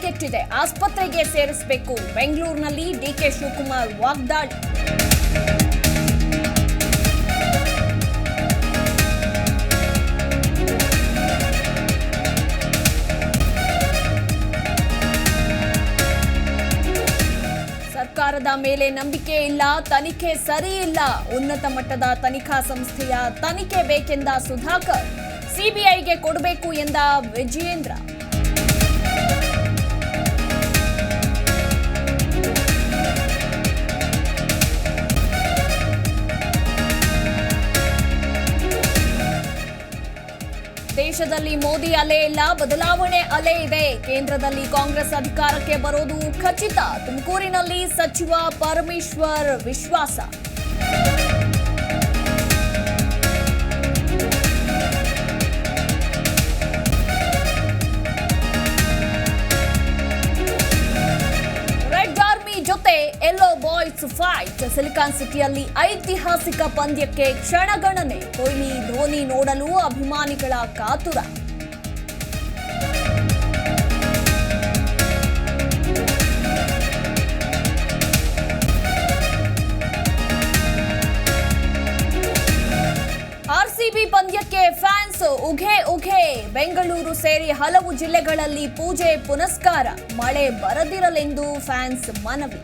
ಕೆಟ್ಟಿದೆ. ಆಸ್ಪತ್ರೆಗೆ ಸೇರಿಸಬೇಕು. ಬೆಂಗಳೂರಿನಲ್ಲಿ ಡಿಕೆ ಶಿವಕುಮಾರ್ ವಾಗ್ದಾಳಿ. ಸರ್ಕಾರದ ಮೇಲೆ ನಂಬಿಕೆ ಇಲ್ಲ, ತನಿಖೆ ಸರಿ ಇಲ್ಲ. ಉನ್ನತ ಮಟ್ಟದ ತನಿಖಾ ಸಂಸ್ಥೆಯ ತನಿಖೆ ಬೇಕೆಂದ ಸುಧಾಕರ್. ಸಿಬಿಐಗೆ ಕೊಡಬೇಕು ಎಂದ ವಿಜಯೇಂದ್ರ? ದೇಶದಲ್ಲಿ ಮೋದಿ ಅಲೆ ಇಲ್ಲ, ಬದಲಾವಣೆ ಅಲೆ ಇದೆ. ಕೇಂದ್ರದಲ್ಲಿ ಕಾಂಗ್ರೆಸ್ ಅಧಿಕಾರಕ್ಕೆ ಬರೋದು ಖಚಿತ. ತುಮಕೂರಿನಲ್ಲಿ ಸಚಿವ ಪರಮೇಶ್ವರ್ ವಿಶ್ವಾಸ. ಬಾಯ್ಸ್ ಫೈಟ್ ಸಿಲಿಕಾನ್ ಸಿಟಿಯಲ್ಲಿ ಐತಿಹಾಸಿಕ ಪಂದ್ಯಕ್ಕೆ ಕ್ಷಣಗಣನೆ. ಕೊಹ್ಲಿ ಧೋನಿ ನೋಡಲು ಅಭಿಮಾನಿಗಳ ಕಾತುರ. ಆರ್ಸಿಬಿ ಪಂದ್ಯಕ್ಕೆ ಫ್ಯಾನ್ ಬೆಂಗಳೂರು ಸೇರಿ ಹಲವು ಜಿಲ್ಲೆಗಳಲ್ಲಿ ಪೂಜೆ ಪುನಸ್ಕಾರ. ಮಳೆ ಬರದಿರಲೆಂದು ಫ್ಯಾನ್ಸ್ ಮನವಿ.